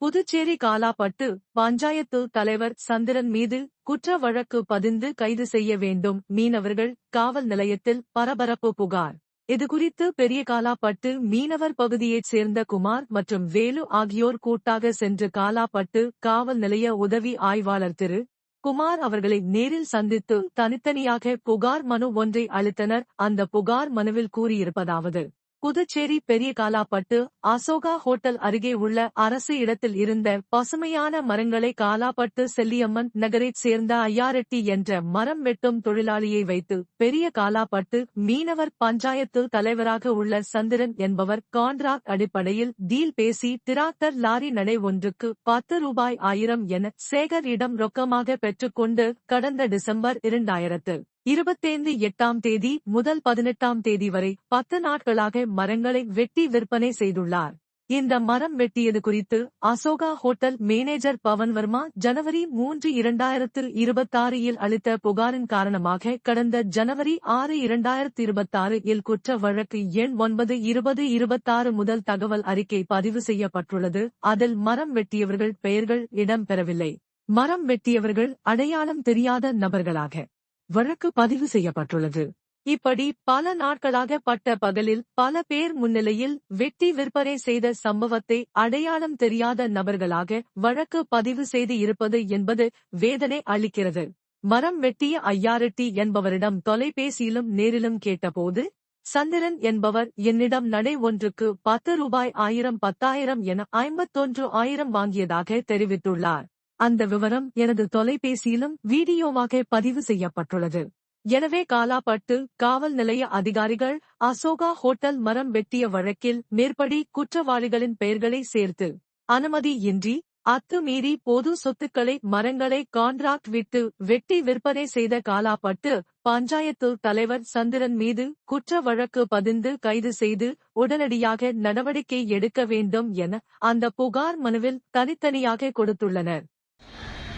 புதுச்சேரி காலாப்பட்டு பஞ்சாயத்து தலைவர் சந்திரன் மீது குற்ற வழக்கு பதிந்து கைது செய்ய வேண்டும் மீனவர்கள் காவல் நிலையத்தில் பரபரப்பு புகார். இதுகுறித்து பெரிய காலாப்பட்டு மீனவர் பகுதியைச் சேர்ந்த குமார் மற்றும் வேலு ஆகியோர் கூட்டாக சென்று காலாப்பட்டு காவல் நிலைய உதவி ஆய்வாளர் திரு குமார் அவர்களை நேரில் சந்தித்து தனித்தனியாக புகார் மனு ஒன்றை அளித்தனர். அந்த புகார் மனுவில் கூறியிருப்பதாவது புதுச்சேரி பெரிய காலாப்பட்டு அசோகா ஹோட்டல் அருகே உள்ள அரசு இடத்தில் இருந்த பசுமையான மரங்களை காலாப்பட்டு செல்லியம்மன் நகரைச் சேர்ந்த ஐயாரெட்டி என்ற மரம் வெட்டும் தொழிலாளியை வைத்து பெரிய காலாப்பட்டு மீனவர் பஞ்சாயத்து தலைவராக உள்ள சந்திரன் என்பவர் கான்ட்ராக்ட் அடிப்படையில் டீல் பேசி டிராக்டர் லாரி நடை ஒன்றுக்கு பத்து ரூபாய் ஆயிரம் என சேகரிடம் ரொக்கமாக பெற்றுக்கொண்டு கடந்த டிசம்பர் இரண்டாயிரத்து இருபத்தைந்து எட்டாம் தேதி முதல் பதினெட்டாம் தேதி வரை பத்து நாட்களாக மரங்களை வெட்டி விற்பனை செய்துள்ளார். இந்த மரம் வெட்டியது குறித்து அசோகா ஹோட்டல் மேனேஜர் பவன் வர்மா ஜனவரி மூன்று இரண்டாயிரத்து இருபத்தாறு இல் அளித்த புகாரின் காரணமாக கடந்த ஜனவரி ஆறு இரண்டாயிரத்து இருபத்தாறு இல் குற்ற வழக்கு எண் ஒன்பது இருபது இருபத்தாறு முதல் தகவல் அறிக்கை பதிவு செய்யப்பட்டுள்ளது. அதில் மரம் வெட்டியவர்கள் பெயர்கள் இடம்பெறவில்லை. மரம் வெட்டியவர்கள் அடையாளம் தெரியாத நபர்களாக வழக்கு பதிவு செய்யப்பட்டுள்ளது. இப்படி பல நாட்களாக பட்ட பகலில் பல பேர் முன்னிலையில் வெட்டி விற்பனை செய்த சம்பவத்தை அடையாளம் தெரியாத நபர்களாக வழக்கு பதிவு செய்து இருப்பது என்பது வேதனை அளிக்கிறது. மரம் வெட்டிய ஐயாரெட்டி என்பவரிடம் தொலைபேசியிலும் நேரிலும் கேட்டபோது சந்திரன் என்பவர் என்னிடம் நடை ஒன்றுக்கு பத்து ரூபாய் ஆயிரம் பத்தாயிரம் என ஐம்பத்தொன்று ஆயிரம் வாங்கியதாக தெரிவித்துள்ளார். அந்த விவரம் எனது தொலைபேசியிலும் வீடியோவாக பதிவு செய்யப்பட்டுள்ளது. எனவே காலாப்பட்டு காவல் நிலைய அதிகாரிகள் அசோகா ஹோட்டல் மரம் வெட்டிய வழக்கில் மேற்படி குற்றவாளிகளின் பெயர்களை சேர்த்து அனுமதியின்றி அத்துமீறி பொது சொத்துக்களை மரங்களை கான்ட்ராக்ட் விட்டு வெட்டி விற்பனை செய்த காலாப்பட்டு பஞ்சாயத்து தலைவர் சந்திரன் மீது குற்ற வழக்கு பதிந்து கைது செய்து உடனடியாக நடவடிக்கை எடுக்க வேண்டும் என அந்த புகார் மனுவில் தனித்தனியாக கொடுத்துள்ளனர்.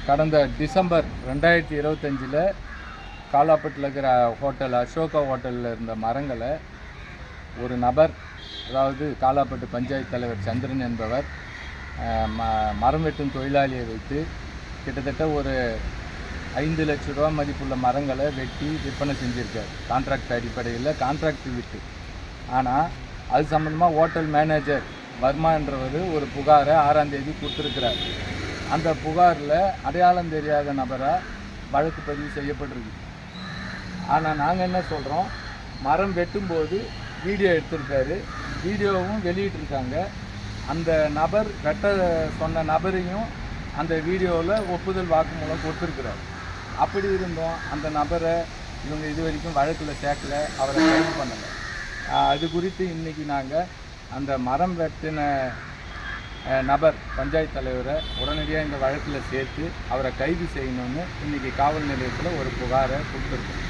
கடந்த டிசம்பர் ரெண்டாயிரத்தி இருபத்தஞ்சில் காலாப்பட்டில் இருக்கிற ஹோட்டல் அசோகா ஹோட்டலில் இருந்த மரங்களை ஒரு நபர் அதாவது காலாப்பட்டு பஞ்சாயத்து தலைவர் சந்திரன் என்பவர் ம மரம் வெட்டும் தொழிலாளியை வைத்து கிட்டத்தட்ட ஒரு ஐந்து லட்ச ரூபா மதிப்புள்ள மரங்களை வெட்டி விற்பனை செஞ்சுருக்கார். கான்ட்ராக்ட் அடிப்படையில் கான்ட்ராக்ட் விட்டு. ஆனால் அது சம்மந்தமாக ஹோட்டல் மேனேஜர் வர்மான்றவர் ஒரு புகாரை ஆறாம் தேதி கொடுத்துருக்கிறார். அந்த புகாரில் அடையாளம் தெரியாத நபராக வழக்கு பதிவு செய்யப்பட்டிருக்கு. ஆனால் நாங்கள் என்ன சொல்கிறோம் மரம் வெட்டும்போது வீடியோ எடுத்திருக்காரு. வீடியோவும் வெளியிட்டிருக்காங்க. அந்த நபர் வெட்ட சொன்ன நபரையும் அந்த வீடியோவில் ஒப்புதல் வாக்குமூலம் கொடுத்துருக்குறாரு. அப்படி இருந்தும் அந்த நபரை இவங்க இது வரைக்கும் வழக்கில் சேர்க்கல. அவரை கைது பண்ணலை. அது குறித்து இன்றைக்கி நாங்கள் அந்த மரம் வெட்டின நபர் பஞ்சாயத்து தலைவரை உடனடியாக இந்த வழக்கில் சேர்த்து அவரை கைது செய்யணும்னு இன்றைக்கி காவல் நிலையத்தில் ஒரு புகாரை கொடுத்துருக்கோம்.